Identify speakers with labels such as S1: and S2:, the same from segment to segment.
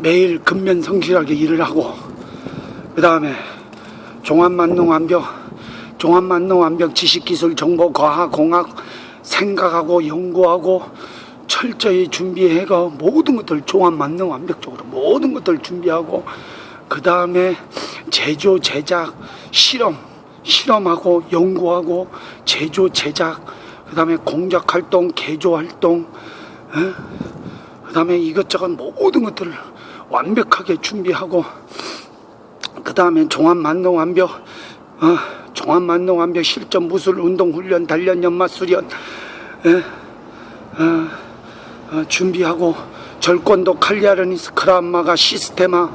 S1: 매일 근면 성실하게 일을 하고 그 다음에 종합만능 완벽 종합만능 완벽 지식기술 정보 과학 공학 생각하고 연구하고 철저히 준비해가 모든 것들 종합만능 완벽적으로 모든 것들 준비하고 그 다음에 제조 제작 실험 실험하고 연구하고 제조 제작 그 다음에 공작 활동 개조 활동 그 다음에 이것저것 모든 것들을 완벽하게 준비하고 그 다음에 종합만능 완벽 어, 종합만능 완벽 실전 무술 운동 훈련 단련 연마 수련 에, 어, 어, 준비하고 절권도 칼리아르니스 크라마가 시스테마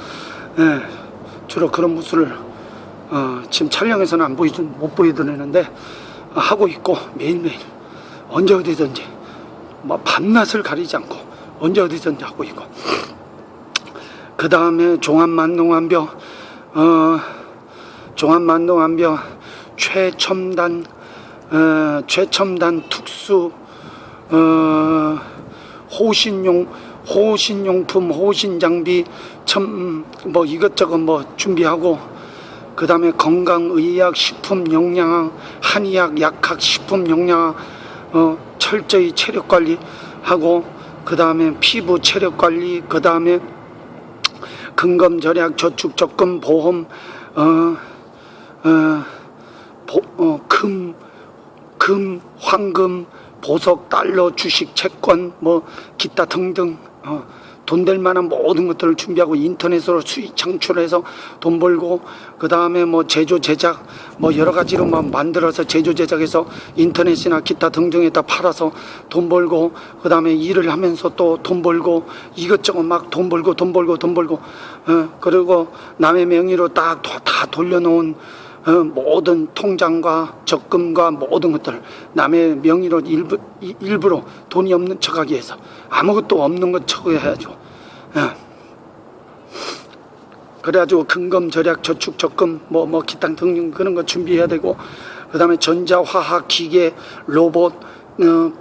S1: 에, 주로 그런 무술을 어, 지금 촬영에서는 안 보이 못 보여드리는데 어, 하고 있고 매일매일 언제 어디든지 뭐 밤낮을 가리지 않고 언제 어디든지 하고 있고 그 다음에 종합만능완벽 어, 종합만능완벽 최첨단 어, 최첨단 특수 어, 호신용 호신용품 호신장비 참뭐 이것저것 뭐 준비하고 그 다음에 건강의학 식품 영양학 한의학 약학 식품 영양학 어, 철저히 체력 관리하고 그 다음에 피부 체력 관리 그 다음에 근검 절약 저축 적금 보험 어, 어, 보, 어, 금, 금, 황금, 보석, 달러, 주식, 채권, 뭐 기타 등등 어, 돈 될 만한 모든 것들을 준비하고 인터넷으로 수익 창출해서 돈 벌고 그 다음에 뭐 제조 제작 뭐 여러 가지로 막 만들어서 제조 제작해서 인터넷이나 기타 등등에다 팔아서 돈 벌고 그 다음에 일을 하면서 또 돈 벌고 이것저것 막 돈 벌고 돈 벌고 돈 벌고 어, 그리고 남의 명의로 딱 다 돌려놓은 어, 모든 통장과 적금과 모든 것들 남의 명의로 일부, 이- 일부러 돈이 없는 척하기 위해서 아무것도 없는 것 척해야죠. 어. 그래가지고 근검 절약 저축 적금 뭐 뭐 기타 등등 그런 거 준비해야 되고 그 다음에 전자 화학 기계 로봇 어,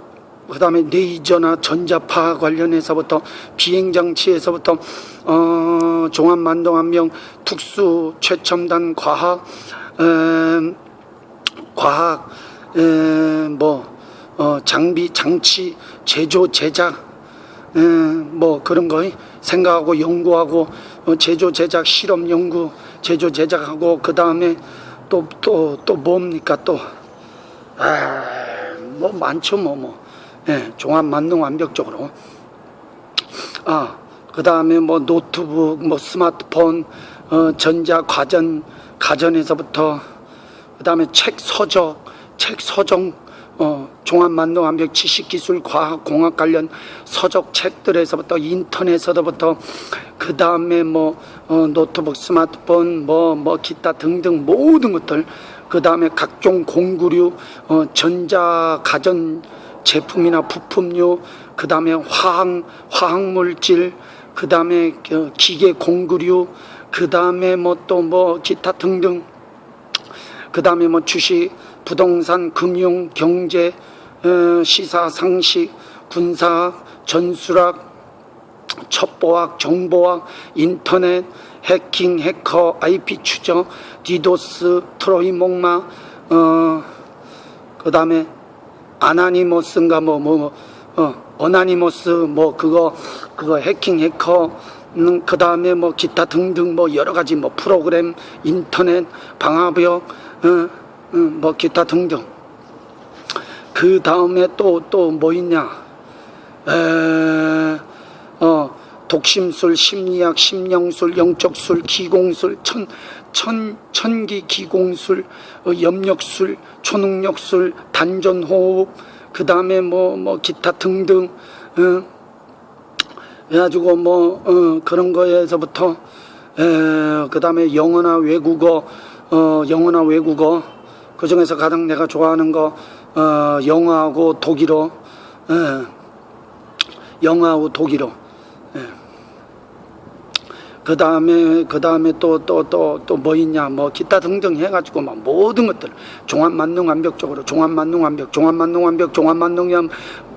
S1: 그 다음에 레이저나 전자파 관련해서부터 비행 장치에서부터 어, 종합 만동 한명 특수 최첨단 과학 음, 과학 음, 뭐 어, 장비 장치 제조 제작 음, 뭐 그런 거 생각하고 연구하고 어, 제조 제작 실험 연구 제조 제작하고 그 다음에 또 또 또 뭡니까 또 아, 뭐 많죠 뭐 뭐. 예, 종합 만능 완벽적으로. 아, 그 다음에 뭐 노트북, 뭐 스마트폰, 어, 전자 가전, 가전에서부터 그 다음에 책 서적, 책 서정, 어, 종합 만능 완벽 지식 기술 과학 공학 관련 서적 책들에서부터 인터넷에서부터 그 다음에 뭐 어, 노트북 스마트폰 뭐뭐 기타 등등 모든 것들 그 다음에 각종 공구류 어, 전자 가전 제품이나 부품류 그 다음에 화학 화학물질 그 다음에 기계 공구류 그 다음에 뭐 또뭐 기타 등등 그 다음에 뭐 주식, 부동산, 금융, 경제, 어, 시사, 상식, 군사학, 전술학, 첩보학, 정보학, 인터넷, 해킹, 해커, IP 추적, 디도스, 트로이 목마, 어, 그 다음에 아나니모스인가 뭐, 뭐, 뭐, 어, 어나니모스, 뭐, 그거, 그거 해킹, 해커, 음, 그 다음에 뭐 기타 등등 뭐 여러 가지 뭐 프로그램, 인터넷, 방화벽, 어, 어, 뭐 기타 등등. 그 다음에 또, 또 뭐 있냐. 에, 어, 독심술, 심리학, 심령술, 영적술, 기공술, 천, 천, 천기 기공술, 어, 염력술, 초능력술, 단전호흡, 그 다음에 뭐, 뭐, 기타 등등, 어, 해가지고 뭐, 어, 그런 거에서부터, 에, 그 다음에 영어나 외국어, 어, 영어나 외국어, 그 중에서 가장 내가 좋아하는 거, 어, 영어하고 독일어, 에, 영어하고 독일어. 그 다음에 그 다음에 또 또 또 또 뭐 있냐 뭐 기타 등등 해가지고 막 모든 것들 종합 만능 완벽적으로 종합 만능 완벽 종합 만능 완벽 종합 만능 완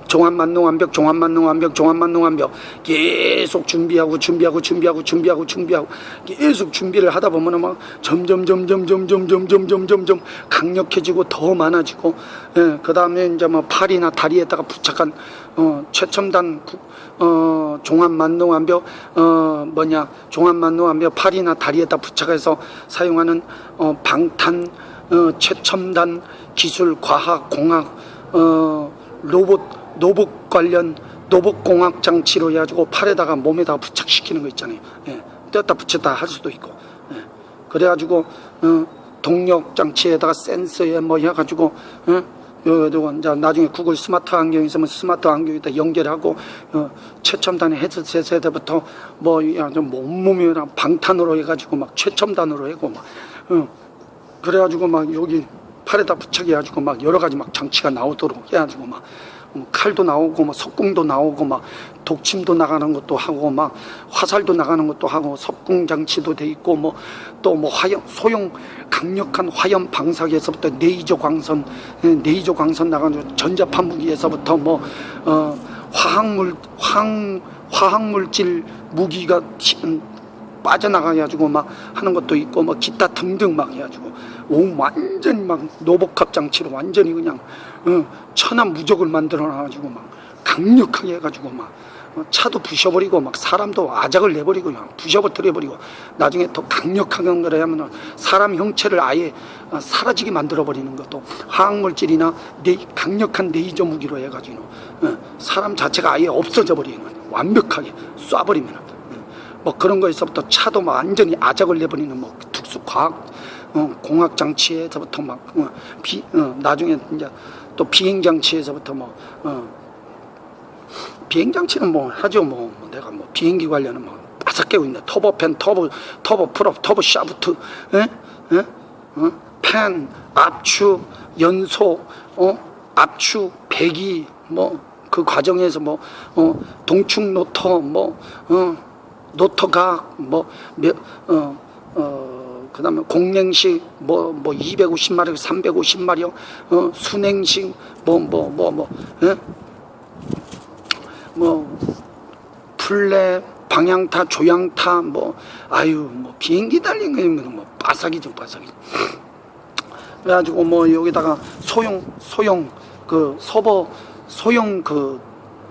S1: 종합만능 완벽, 종합만능 완벽, 종합만능 완벽. 계속 준비하고 준비하고 준비하고 준비하고 준비하고. 계속 준비를 하다 보면은 막 점점 점점 점점 점점 점점 점 강력해지고 더 많아지고 예, 그 다음에 이제 뭐 팔이나 다리에다가 부착한 어, 최첨단 구- 어, 종합만능 완벽 어, 뭐냐 종합만능 완벽 팔이나 다리에다 부착해서 사용하는 어, 방탄 어, 최첨단 기술 과학 공학 어, 로봇 로봇 관련 로봇 공학 장치로 해가지고 팔에다가 몸에다가 부착시키는 거 있잖아요. 예, 떼었다 붙였다 할 수도 있고. 예, 그래가지고 어, 동력 장치에다가 센서에 뭐 해가지고 어, 여기도 이제 나중에 구글 스마트 안경 있으면 스마트 안경에다 연결하고 어, 최첨단의 헤드셋에부터 뭐 그냥 몸몸이랑 방탄으로 해가지고 막 최첨단으로 해고 막 어, 그래가지고 막 여기 팔에다 부착해가지고 막 여러 가지 막 장치가 나오도록 해가지고 막 어, 칼도 나오고 막 석궁도 나오고 막 독침도 나가는 것도 하고 막 화살도 나가는 것도 하고 석궁 장치도 돼 있고 뭐 또뭐 화염 소형 강력한 화염 방사기에서부터 네이저 광선 예, 네이저 광선 나가는 전자파 무기에서부터 뭐 어, 화학물 화학 화학물질 무기가 튀- 음, 빠져나가가지고 막 하는 것도 있고 뭐 기타 등등 막 해가지고 오 완전히 막 노복합 장치로 완전히 그냥 어, 천한 무적을 만들어 놔가지고 막 강력하게 해가지고 막 어, 차도 부셔버리고 막 사람도 아작을 내버리고 그냥 부셔버려 버리고 나중에 더 강력한 걸 하면 사람 형체를 아예 어, 사라지게 만들어 버리는 것도 화학물질이나 네, 강력한 레이저 무기로 해가지고 어, 사람 자체가 아예 없어져 버리는 거예요. 완벽하게 쏴버리면 뭐 그런 거에서부터 차도 막 완전히 아작을 내버리는 뭐 특수 과학 어, 공학 장치에서부터 막 어, 비, 어, 나중에 이제 또 비행 장치에서부터 뭐 어, 비행 장치는 뭐 하죠 뭐, 뭐 내가 뭐 비행기 관련은 뭐 바삭 깨고 있네 터보팬 터보 터보 풀업 터보 샤프트 에? 에? 어? 팬 압축 연소 어? 압축 배기 뭐 그 과정에서 뭐 어, 동축 노터 뭐 어, 노터각 뭐, 뭐어 어, 그다음에 공랭식 뭐뭐 250마력 350마력 어 순행식 뭐 뭐 뭐뭐 예? 뭐 플레 방향타 조향타 뭐 아유 뭐 비행기 달린 거면 뭐 바삭이죠 바삭이 그래가지고 뭐 여기다가 소형 소형 그 서버 소형 그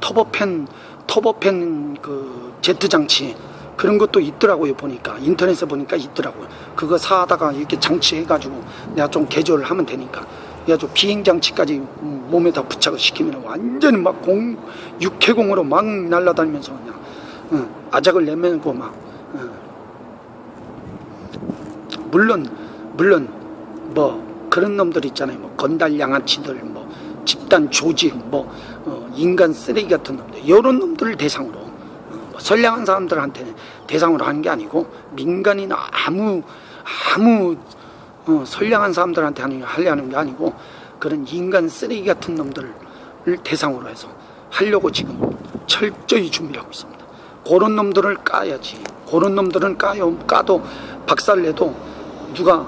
S1: 터보팬 터보팬 그 제트 장치 그런 것도 있더라고요 보니까 인터넷에 보니까 있더라고요 그거 사다가 이렇게 장치 해가지고 내가 좀 개조를 하면 되니까 그래가지고 비행 장치까지 몸에다 부착을 시키면 완전히 막 공 육해공으로 막 날아다니면서 그냥 어, 아작을 내면고 막 어. 물론 물론 뭐 그런 놈들 있잖아요. 뭐 건달 양아치들, 뭐 집단 조직, 뭐 어, 인간 쓰레기 같은 놈들 이런 놈들을 대상으로 어, 뭐 선량한 사람들한테 대상으로 하는 게 아니고 민간이나 아무 아무 어, 선량한 사람들한테 하는 하려는 게 아니고 그런 인간 쓰레기 같은 놈들을 대상으로 해서 하려고 지금 철저히 준비를 하고 있습니다. 그런 놈들을 까야지. 그런 놈들은 까요. 까도 박살 내도 누가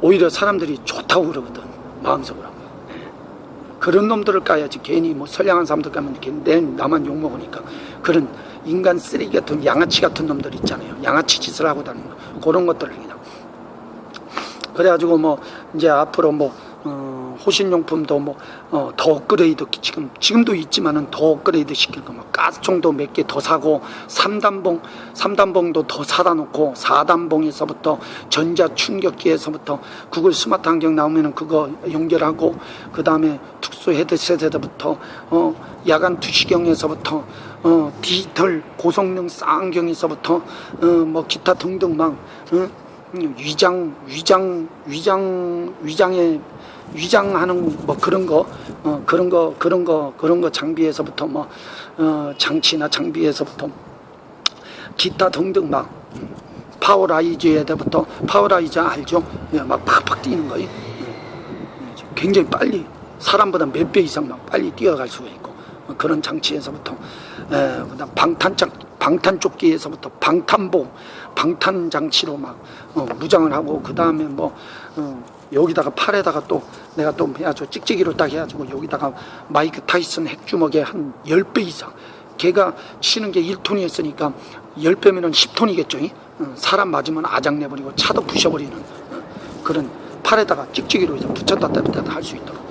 S1: 오히려 사람들이 좋다고 그러거든 마음속으로 예. 그런 놈들을 까야지. 괜히 뭐 선량한 사람들 까면 내 나만 욕먹으니까. 그런 인간 쓰레기 같은 양아치 같은 놈들 있잖아요. 양아치 짓을 하고 다니는 거. 그런 것들을 그냥 그래가지고 뭐 이제 앞으로 뭐 어, 호신용품도 뭐 어, 더 업그레이드 지금 지금도 있지만은 더 업그레이드 시킬 거 뭐 가스총도 몇 개 더 사고 삼단봉 삼단봉도 더 사다 놓고 사단봉에서부터 전자 충격기에서부터 구글 스마트 안경 나오면은 그거 연결하고 그 다음에 특수 헤드셋에서부터 어 야간 투시경에서부터 어 디지털 고성능 쌍안경에서부터 어 뭐 기타 등등 막 어? 음, 위장 위장 위장 위장에 위장하는 뭐 그런 거 어, 그런 거 그런 거 그런 거 장비에서부터 뭐 어, 장치나 장비에서부터 기타 등등 막 파워라이즈에서부터 파워라이저 알죠? 예, 막 팍팍 뛰는 거예요. 예, 굉장히 빨리 사람보다 몇 배 이상 막 빨리 뛰어갈 수가 있고 어, 그런 장치에서부터 에, 그다음 방탄장 방탄조끼에서부터 방탄복, 방탄 장치로 막 어, 무장을 하고 그 다음에 뭐 어, 여기다가 팔에다가 또 내가 또 해가지고 찍찍이로 딱 해가지고 여기다가 마이크 타이슨 핵주먹에 한 10배 이상. 걔가 치는 게 1톤이었으니까 10배면은 10톤이겠죠. 어, 사람 맞으면 아작내버리고 차도 부셔버리는 어, 그런 팔에다가 찍찍이로 붙였다 뺐다 할 수 있도록.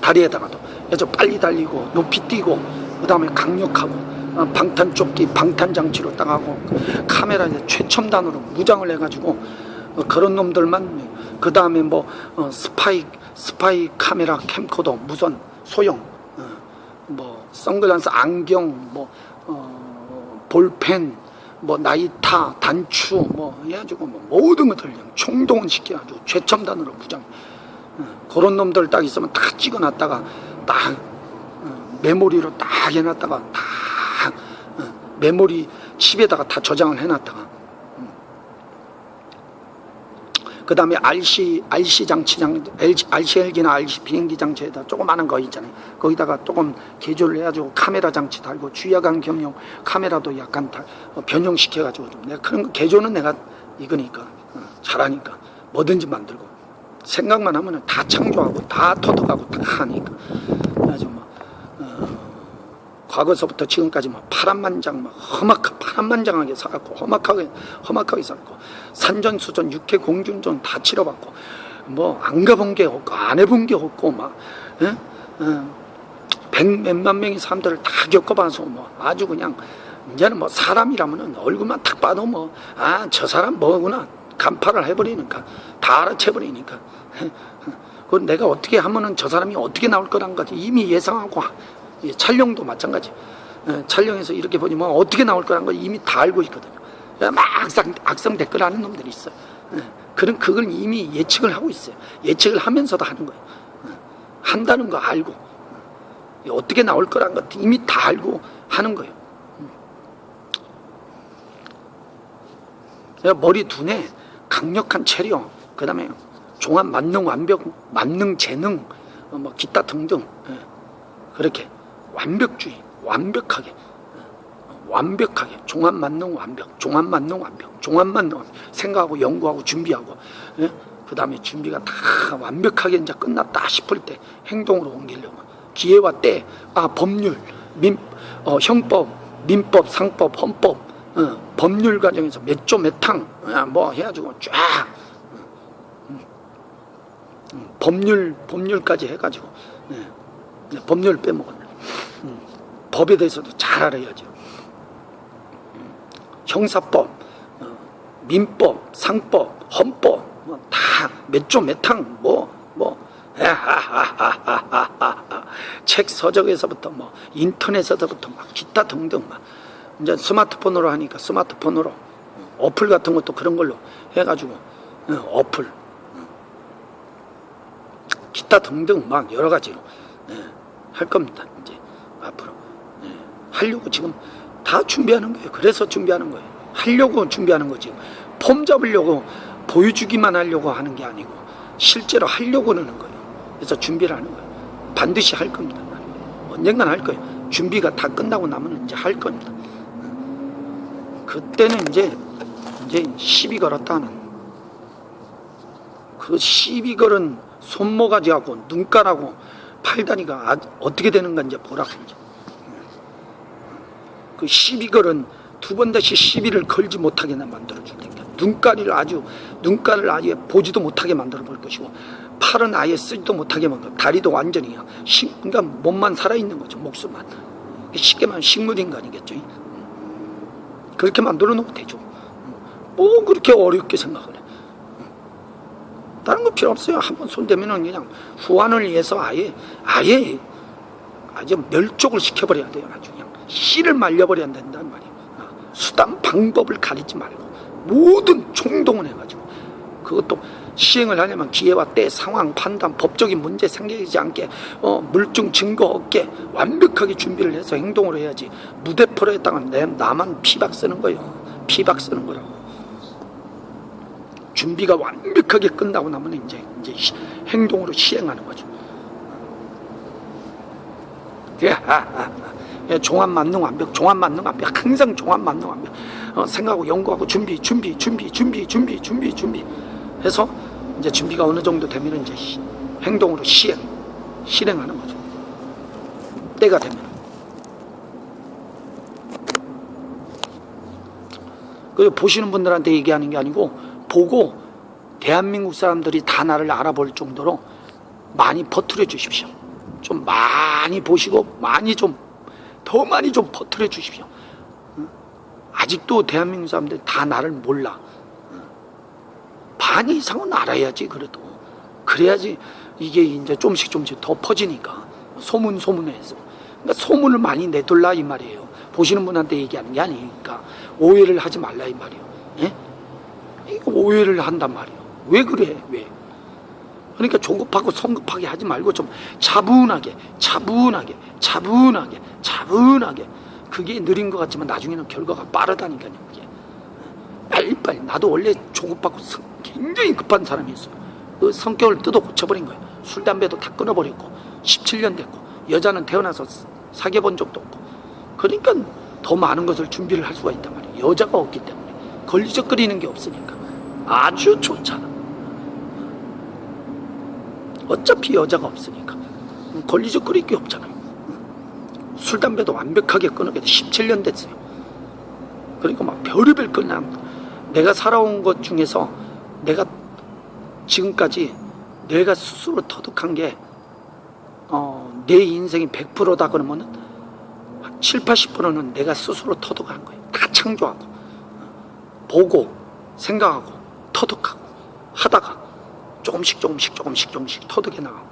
S1: 다리에다가도. 아주 빨리 달리고 높이 뛰고 그 다음에 강력하고 어, 방탄조끼 방탄장치로 땅하고 카메라 이제 최첨단으로 무장을 해가지고 어, 그런 놈들만 그 다음에 뭐 어, 스파이 스파이 카메라 캠코더 무선 소형 어, 뭐 선글라스 안경 뭐 어, 볼펜 뭐 나이타 단추 뭐 해가지고 뭐 모든 것들 그냥 총동원 시켜 아주 최첨단으로 무장. 어, 그런 놈들 딱 있으면 다 찍어놨다가 딱 어, 메모리로 딱 해놨다가 다 어, 메모리 칩에다가 다 저장을 해놨다가 그 다음에 RC, RC 장치장, LG, RC 비행기 장치에다 조그마한 거 있잖아요. 거기다가 조금 개조를 해가지고 카메라 장치 달고 주야간 겸용 카메라도 약간 다 어, 변형시켜가지고 좀 내가 그런 거 개조는 내가 이거니까 어, 잘하니까 뭐든지 만들고 생각만 하면은 다 창조하고 다 터득하고 다 하니까 아주 뭐 어, 과거서부터 지금까지 뭐 파란만장 막 험악 파란만장하게 살았고 험악하게 험악하게 살고 산전 수전 육해 공중전 다 치러봤고 뭐 안 가본 게 없고 안 해본 게 없고 막 예? 어, 백 몇만 명의 사람들을 다 겪어봐서 뭐 아주 그냥 이제는 뭐 사람이라면은 얼굴만 딱 봐도 뭐 아 저 사람 뭐구나. 간파를 해버리니까 다 알아채버리니까. 그 내가 어떻게 하면은 저 사람이 어떻게 나올 거란 거지. 이미 예상하고 예, 촬영도 마찬가지. 예, 촬영해서 이렇게 보니 뭐 어떻게 나올 거란 걸 이미 다 알고 있거든요. 예, 막 악성, 악성 댓글 하는 놈들이 있어요. 예, 그런 그걸 이미 예측을 하고 있어요. 예측을 하면서도 하는 거예요. 예, 한다는 거 알고 예, 어떻게 나올 거란 것 이미 다 알고 하는 거예요. 예, 머리 두뇌 강력한 체력 그 다음에 종합 만능 완벽 만능 재능 어, 뭐 기타 등등 예, 그렇게 완벽주의 완벽하게 어, 완벽하게 종합 만능 완벽 종합 만능 완벽 종합 만능. 생각하고 연구하고 준비하고 예? 그 다음에 준비가 다 완벽하게 이제 끝났다 싶을 때 행동으로 옮기려고 기회와 때 아 법률 민 어, 형법 민법 상법 헌법 어, 법률 과정에서 몇 조 몇탕 어, 뭐 해가지고 쫙 음, 음, 법률 법률까지 해가지고 예. 네, 법률 빼먹었네. 음, 법에 대해서도 잘 알아야죠. 음, 형사법, 어, 민법, 상법, 헌법, 뭐다몇조 몇탕 뭐 뭐. 책 서적에서부터 뭐 인터넷에서부터 막 기타 등등 막 이제 스마트폰으로 하니까 스마트폰으로 어플 같은 것도 그런 걸로 해가지고 어, 어플 어. 기타 등등 막 여러 가지로 예, 할 겁니다. 이제 앞으로 예, 하려고 지금 다 준비하는 거예요. 그래서 준비하는 거예요. 하려고 준비하는 거지. 폼 잡으려고 보여주기만 하려고 하는 게 아니고 실제로 하려고 하는 거예요. 그래서 준비를 하는 거예요. 반드시 할 겁니다. 언젠간 할 거예요. 준비가 다 끝나고 나면 이제 할 겁니다. 그때는 이제 이제 시비 걸었다는 그 시비 걸은 손모가지하고 눈가라고 팔다리가 아- 어떻게 되는 건지 보라고 이제. 그 시비 걸은 두 번 다시 시비를 걸지 못하게 만들어 줄 테니까. 눈가리를 아주 눈가를 아예 보지도 못하게 만들어 볼 것이고 팔은 아예 쓰지도 못하게 만들어. 다리도 완전히 식, 그러니까 몸만 살아 있는 거죠 목숨만. 쉽게 말하면 식물 인간이겠죠? 그렇게 만들어 놓으면 되죠. 뭐 그렇게 어렵게 생각을 해. 다른 거 필요 없어요. 한 번 손대면은 그냥 후환을 위해서 아예 아예 아주 멸족을 시켜버려야 돼요. 아주 씨를 말려버려야 된다는 말이에요. 어, 수단 방법을 가리지 말고 모든 총동원 해가지고 그것도 시행을 하려면 기회와 때 상황 판단 법적인 문제 생기지 않게 어, 물증 증거 없게 완벽하게 준비를 해서 행동을 해야지 무대 프로에다가 내 나만 피박 쓰는 거예요. 피박 쓰는 거라고. 준비가 완벽하게 끝나고 나면 이제 이제 시- 행동으로 시행하는 거죠. 예, 아, 아, 아. 예, 종합 만능 완벽, 종합 만능 완벽, 항상 종합 만능 완벽. 어, 생각하고 연구하고 준비, 준비, 준비, 준비, 준비, 준비, 준비. 해서 이제 준비가 어느 정도 되면 이제 시- 행동으로 시행, 실행하는 거죠. 때가 되면. 그 보시는 분들한테 얘기하는 게 아니고 보고 대한민국 사람들이 다 나를 알아볼 정도로 많이 퍼뜨려 주십시오. 좀 많이 보시고 많이 좀 더 많이 좀 퍼뜨려 주십시오. 응? 아직도 대한민국 사람들 다 나를 몰라. 응? 반 이상은 알아야지 그래도 그래야지 이게 이제 좀씩 좀씩 더 퍼지니까 소문 소문해서 그러니까 소문을 많이 내둘라 이 말이에요. 보시는 분한테 얘기하는 게 아니니까 오해를 하지 말라 이 말이에요. 예? 오해를 한단 말이에요. 왜 그래? 왜? 그러니까 조급하고 성급하게 하지 말고 좀 차분하게, 차분하게, 차분하게, 차분하게. 그게 느린 것 같지만 나중에는 결과가 빠르다니까요. 그게. 빨리빨리. 나도 원래 조급하고 성- 굉장히 급한 사람이었어요. 그 성격을 뜯어 고쳐버린 거예요. 술, 담배도 다 끊어버렸고, 17년 됐고, 여자는 태어나서 사귀어 본 적도 없고. 그러니까 더 많은 것을 준비를 할 수가 있단 말이에요. 여자가 없기 때문에. 걸리적거리는 게 없으니까. 아주 좋잖아. 어차피 여자가 없으니까 걸리적거릴 게 없잖아요. 술 담배도 완벽하게 끊었게 돼 17년 됐어요. 그러니까 막 별의별 그냥 내가 살아온 것 중에서 내가 지금까지 내가 스스로 터득한 게 어, 내 인생이 100%다 그러면은 한 7, 80%는 내가 스스로 터득한 거예요. 다 창조하고 보고 생각하고 터득하고 하다가 조금씩 조금씩 조금씩 조금씩 터득해 나가고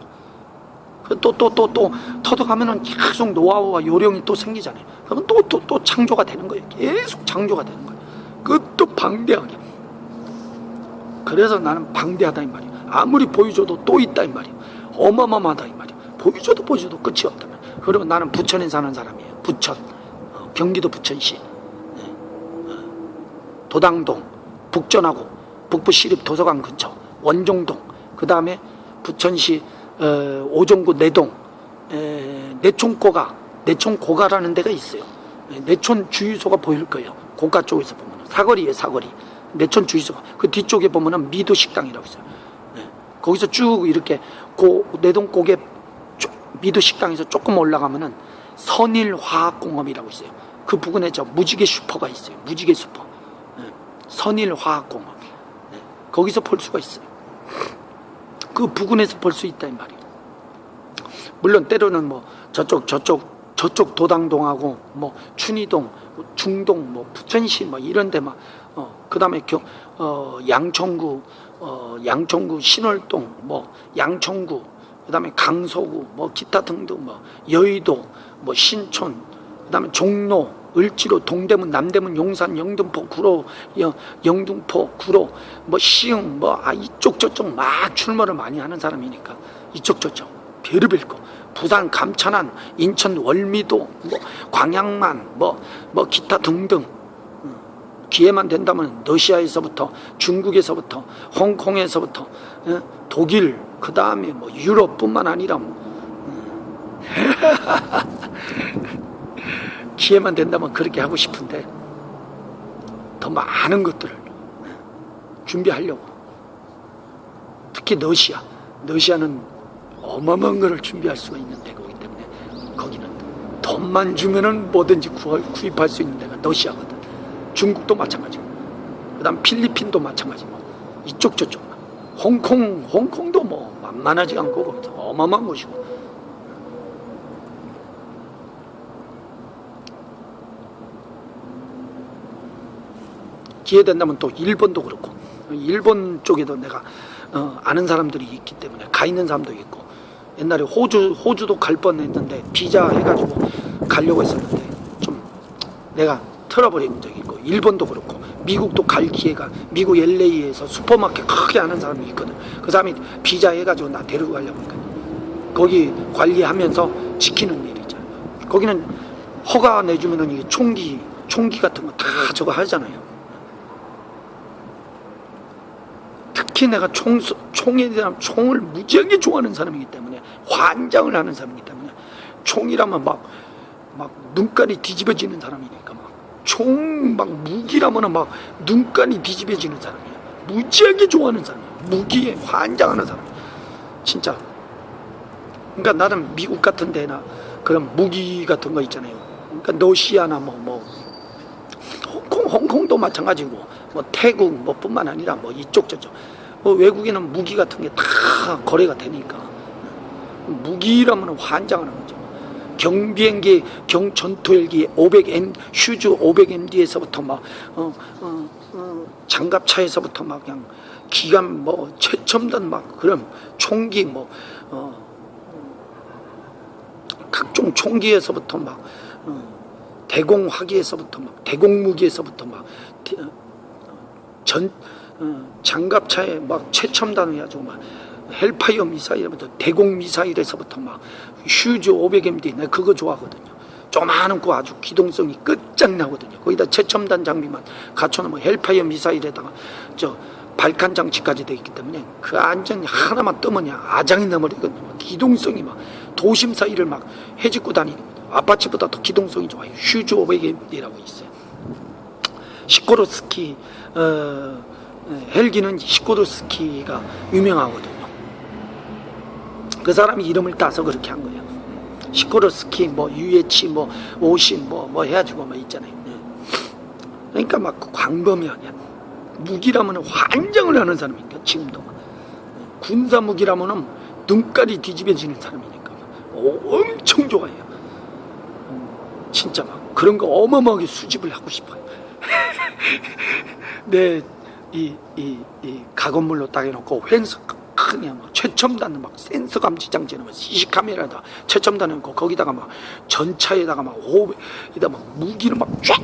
S1: 또 또 또 또 터득하면은 계속 노하우와 요령이 또 생기잖아요. 그러면 또 또 또 창조가 되는 거예요. 계속 창조가 되는 거예요. 그것도 방대하게. 그래서 나는 방대하다 이 말이에요. 아무리 보여줘도 또 있다 이 말이에요. 어마어마하다 이 말이에요. 보여줘도 보여줘도 끝이 없다면. 그리고 나는 부천에 사는 사람이에요. 부천, 어, 경기도 부천시, 네. 어, 도당동, 북전하고 북부 시립 도서관 근처, 원종동, 그 다음에 부천시 어, 오종구 내동, 에, 내촌고가, 내촌고가라는 데가 있어요. 에, 내촌 주유소가 보일 거예요. 고가 쪽에서 보면 사거리에 사거리. 내촌 주유소가 그 뒤쪽에 보면은 미도 식당이라고 있어요. 네. 거기서 쭉 이렇게 고 내동 고개 쪽- 미도 식당에서 조금 올라가면은 선일화학공업이라고 있어요. 그 부근에 저 무지개 슈퍼가 있어요. 무지개 슈퍼. 네. 선일화학공업. 네. 거기서 볼 수가 있어요. 그 부근에서 볼 수 있다 이 말이에요. 물론 때로는 뭐 저쪽 저쪽 저쪽 도당동하고 뭐 춘희동, 뭐 중동, 뭐 부천시 뭐 이런 데 막 어, 그다음에 겨, 어, 양천구 어, 양천구 신월동 뭐 양천구 그다음에 강서구 뭐 기타 등등 뭐 여의도 뭐 신촌 그다음에 종로 을지로 동대문 남대문 용산 영등포 구로 영, 영등포 구로 뭐 시흥 뭐 아, 이쪽 저쪽 막 출몰을 많이 하는 사람이니까 이쪽 저쪽 별의별 거. 부산 감천안 인천 월미도 뭐 광양만 뭐뭐 기타 등등. 음, 기회만 된다면 러시아에서부터 중국에서부터 홍콩에서부터 예, 독일 그 다음에 뭐 유럽뿐만 아니라 뭐, 음. 기회만 된다면 그렇게 하고 싶은데 더 많은 것들을 예, 준비하려고. 특히 러시아. 러시아는 어마어마한 것을 준비할 수가 있는 데거기 때문에 거기는 돈만 주면은 뭐든지 구입할 수 있는 데가 러시아거든. 중국도 마찬가지고 그 다음 필리핀도 마찬가지고 이쪽 저쪽. 홍콩 홍콩도 뭐 만만하지 않고 어마어마한 곳이고 기회 된다면 또 일본도 그렇고 일본 쪽에도 내가 어, 아는 사람들이 있기 때문에 가 있는 사람도 있고 옛날에 호주 호주도 갈 뻔했는데 비자 해가지고 가려고 했었는데 좀 내가 틀어버린 적이 있고 일본도 그렇고 미국도 갈 기회가 미국 LA에서 슈퍼마켓 크게 하는 사람이 있거든. 그 사람이 비자 해가지고 나 데리고 가려고 하니까 거기 관리하면서 지키는 일 있잖아. 거기는 허가 내주면은 이게 총기 총기 같은 거 다 저거 하잖아요 특히 내가 총, 총에 대한 총을 무지하게 좋아하는 사람이기 때문에 환장을 하는 사람이기 때문에 총이라면 막 막 눈깔이 뒤집어지는 사람이니까 막 총 막 무기라면은 막 눈깔이 뒤집어지는 사람이야. 무지하게 좋아하는 사람이야. 무기에 환장하는 사람. 진짜. 그러니까 나는 미국 같은 데나 그런 무기 같은 거 있잖아요. 그러니까 러시아나 뭐 뭐 홍콩 홍콩도 마찬가지고 뭐 태국 뭐 뿐만 아니라 뭐 이쪽 저쪽 뭐 외국에는 무기 같은 게 다 거래가 되니까 무기라면 환장하는 거죠. 경비행기 경 전투헬기 500M 슈즈 500MD에서부터 막 어, 어, 어, 장갑차에서부터 막 그냥 기관 뭐 최첨단 막 그런 총기 뭐 어, 각종 총기에서부터 막 어, 대공 화기에서부터 막 대공 무기에서부터 막전 어, 장갑 차에 막 최첨단 해가지고 막 헬파이어 미사일부터 대공 미사일에서부터 막 슈즈 500MD 내가 그거 좋아하거든요. 조그마한 거 아주 기동성이 끝장나거든요. 거기다 최첨단 장비만 갖춰놓으면 헬파이어 미사일에다가 저 발칸 장치까지 되어 있기 때문에 그 안전이 하나만 뜨면야 아장이 나버리거든요. 기동성이 막 도심 사이를 막 해집고 다니는. 아파치보다 더 기동성이 좋아요. 슈즈 500MD라고 있어요. 시코르스키 어, 헬기는 시코르스키가 유명하거든요. 그 사람이 이름을 따서 그렇게 한 거예요. 시코르스키 뭐 UH 뭐 오신 뭐 뭐 해가지고 막 있잖아요. 예. 그러니까 막그 광범위 아니야. 무기라면 환장을 하는 사람이니까 지금도 군사 무기라면은 눈깔이 뒤집어지는 사람이니까 어, 엄청 좋아해요. 음, 진짜 막 그런 거 어마어마하게 수집을 하고 싶어요. 내 이 이 이 가건물로 딱 해놓고 횡석 그냥 막 최첨단 막 센서 감지 장치는 막 CC 카메라다 최첨단 해놓고 거기다가 막 전차에다가 막 오에다 막 무기를 막 쫙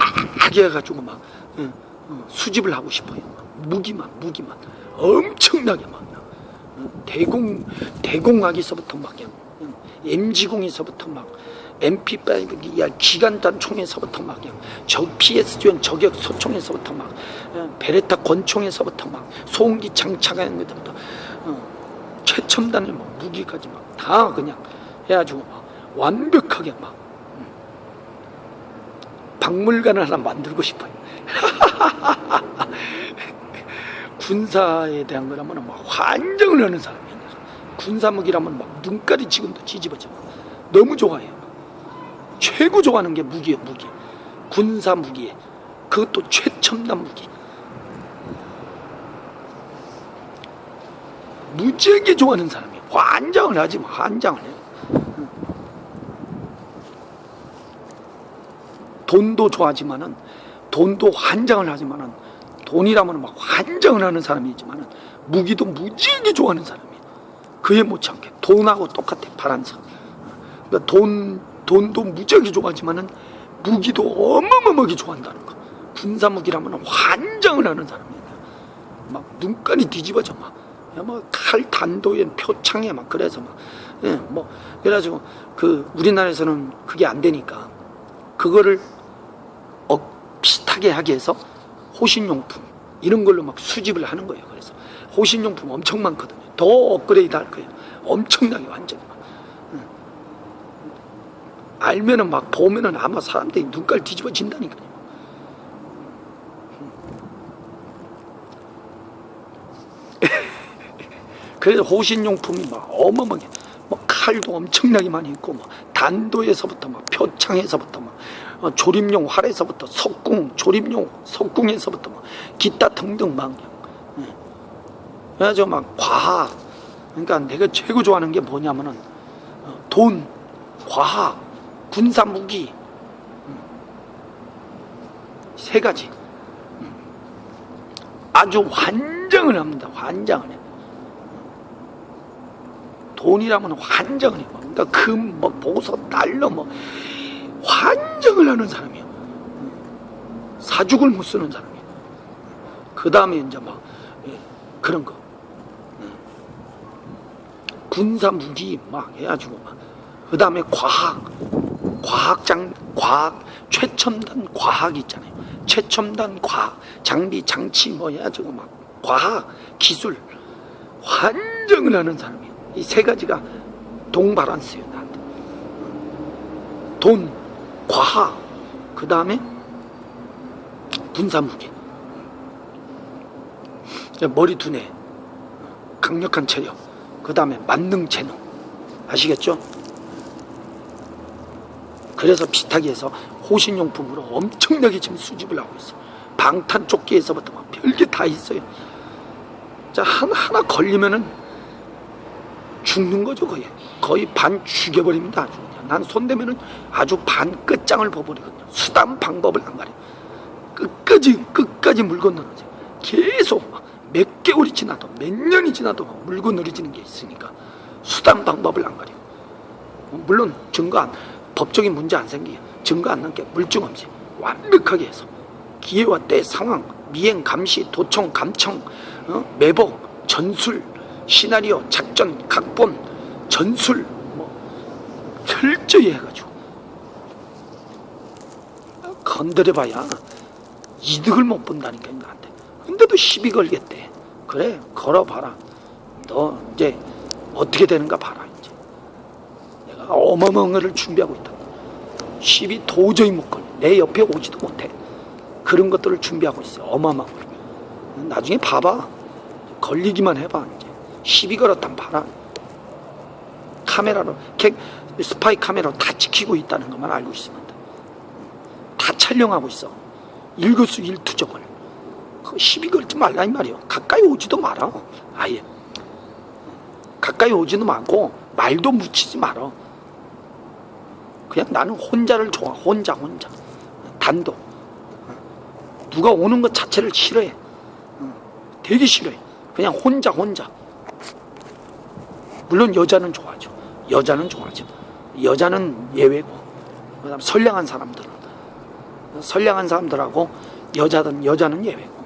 S1: 해가지고 막 예, 어, 수집을 하고 싶어요. 막 무기만 무기만 엄청나게 막 어, 대공 대공학에서부터 막 어, MG공에서부터 막 MP5 야 기관단 총에서부터 막 저 PSG원 저격 소총에서부터 막 어, 베레타 권총에서부터 막 소음기 장착하는 것부터 어, 최첨단의 막 무기까지 막 다 그냥 해가지고 막 완벽하게 막 음, 박물관을 하나 만들고 싶어요. 군사에 대한 거라면 막 환장을 하는 사람이에요. 군사무기라면 막 눈깔이 지금도 뒤집어져. 너무 좋아해요. 최고 좋아하는 게 무기예요, 무기. 군사 무기에. 그것도 최첨단 무기. 무지하게 좋아하는 사람이에요. 환장을 하지 마, 환장을 해요. 응. 돈도 좋아하지만은 돈도 환장을 하지만은 돈이라면 막 환장을 하는 사람이지만은 무기도 무지하게 좋아하는 사람이에요. 그에 못지않게 돈하고 똑같아 파란색. 그러니까 돈 돈도 무지하게 좋아하지만은 무기도 어마어마하게 좋아한다는 거. 군사 무기라면 환장을 하는 사람이에요. 막 눈깔이 뒤집어져 막. 뭐칼 단도에 표창에 막 그래서 막. 예, 뭐 그래가지고 그 우리나라에서는 그게 안 되니까 그거를 어, 비슷하게 하기 위해서 호신용품 이런 걸로 막 수집을 하는 거예요. 그래서 호신용품 엄청 많거든요. 더 업그레이드 할 거예요. 엄청나게 완전히. 알면은 막 보면은 아마 사람들이 눈깔 뒤집어진다니까요. 그래서 호신용품이 막 어마어마하게 뭐 칼도 엄청나게 많이 있고 뭐 단도에서부터 막 표창에서부터 막 어, 조립용 활에서부터 석궁 조립용 석궁에서부터 막 기타 등등 막 예. 그래가지고 막 과학 그러니까 내가 최고 좋아하는 게 뭐냐면은 어, 돈 과학 군사 무기 음. 세 가지 음. 아주 환장을 합니다 환장을 해 돈이라면 환장을 해요. 그러니까 금, 뭐 보석, 달러, 뭐 환장을 하는 사람이에요. 사죽을 못 쓰는 사람이에요. 그 다음에 이제 막 예, 그런 거 예. 군사 무기 막 해가지고 막 그 다음에 과학, 과학장, 과학 최첨단 과학 있잖아요. 최첨단 과학 장비 장치 뭐 해가지고 막 과학 기술 환장을 하는 사람이에요. 이세 가지가 동바란스예요 나한테 돈 과학, 그 다음에 군사무기. 머리 두뇌, 강력한 체력, 그 다음에 만능 재능. 아시겠죠? 그래서 비슷하게 해서 호신용품으로 엄청나게 지금 수집을 하고 있어요. 방탄 조끼에서부터 막 별게 다 있어요. 자, 하나, 하나 걸리면은 죽는 거죠, 거의. 거의 반 죽여버립니다, 아주. 난 손대면은 아주 반 끝장을 버버리거든요. 수단 방법을 안 가려. 끝까지, 끝까지 물 건너는 계속 막몇 개월이 지나도, 몇 년이 지나도 막 물고 늘어지는 게 있으니까 수단 방법을 안 가려. 물론 증거 안, 법적인 문제 안 생기게 증거 안 남게 물증 없이 완벽하게 해서 기회와 때 상황 미행 감시 도청 감청 어? 매복 전술 시나리오 작전 각본 전술 뭐 철저히 해가지고 건드려봐야 이득을 못 본다니까 나한테 근데도 시비 걸겠대. 그래 걸어봐라. 너 이제 어떻게 되는가 봐라 어마어마한 거를 준비하고 있다. 시비 도저히 못 걸려 내 옆에 오지도 못해. 그런 것들을 준비하고 있어 어마어마한 걸. 나중에 봐봐. 걸리기만 해봐 이제. 시비 걸었단 봐라. 카메라로 객 스파이 카메라로 다 지키고 있다는 것만 알고 있으면 돼. 다 촬영하고 있어. 일거수 일투족을. 그 시비 걸지 말라 이 말이야 가까이 오지도 마라. 아예. 가까이 오지도 말고 말도 묻히지 말아 그냥 나는 혼자를 좋아 혼자 혼자. 단독. 누가 오는 것 자체를 싫어해. 되게 싫어해. 그냥 혼자 혼자. 물론 여자는 좋아하죠. 여자는 좋아하죠. 여자는 예외고. 그다음 선량한 사람들은. 선량한 사람들하고 여자든 여자는 예외고